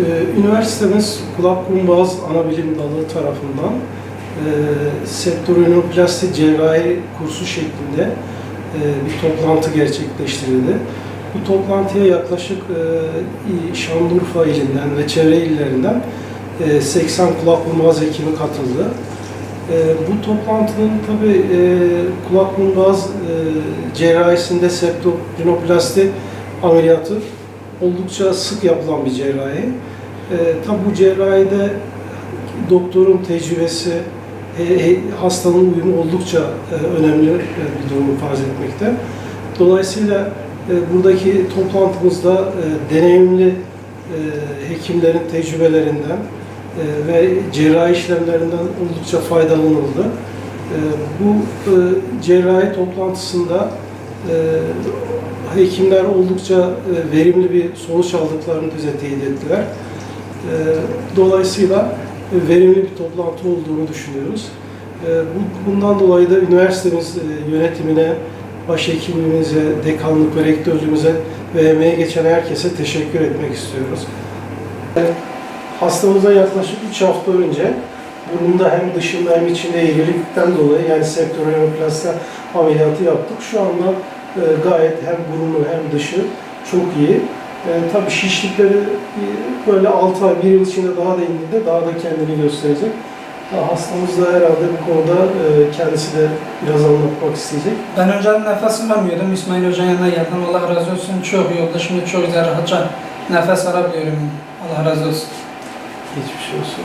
Ee, Üniversitemiz kulak boğaz anabilim dalı tarafından e, septorinoplasti cerrahi kursu şeklinde e, bir toplantı gerçekleştirildi. Bu toplantıya yaklaşık e, Şanlıurfa ilinden ve çevre illerinden e, 80 kulak boğaz hekimi katıldı. E, bu toplantının tabi e, kulak boğaz e, cerrahisinde septorinoplasti ameliyatı oldukça sık yapılan bir cerrahi. E, tabi bu cerrahide doktorun tecrübesi, e, e, hastanın uyumu oldukça e, önemli e, bir durumu farz etmekte. Dolayısıyla e, buradaki toplantımızda e, deneyimli e, hekimlerin tecrübelerinden e, ve cerrahi işlemlerinden oldukça faydalanıldı. E, bu e, cerrahi toplantısında e, hekimler oldukça e, verimli bir sonuç aldıklarını bize teyit ettiler. E, Dolayısıyla e, verimli bir toplantı olduğunu düşünüyoruz. E, bu- Bundan dolayı da üniversitemiz e, yönetimine, başhekimimize, dekanlık ve rektörlüğümüze ve emeğe geçen herkese teşekkür etmek istiyoruz. E, Hastamıza yaklaşık 3 hafta önce burnunda hem dışında hem içinde eğrilikten dolayı yani septorenoplasti ameliyatı yaptık. Şu anda e, gayet hem burnu hem dışı çok iyi. E, tabii şişlikleri e, böyle 6 ay, 1 yıl içinde daha da indiğinde daha da kendini gösterecek. Ya Hastamız da herhalde bu konuda e, kendisi de biraz anlatmak isteyecek. Ben önce nefes alamıyordum. İsmail Hoca'nın yanına geldim. Allah razı olsun. Çok iyi oldu. Şimdi çok güzel rahatça nefes alabiliyorum. Allah razı olsun. Geçmiş olsun.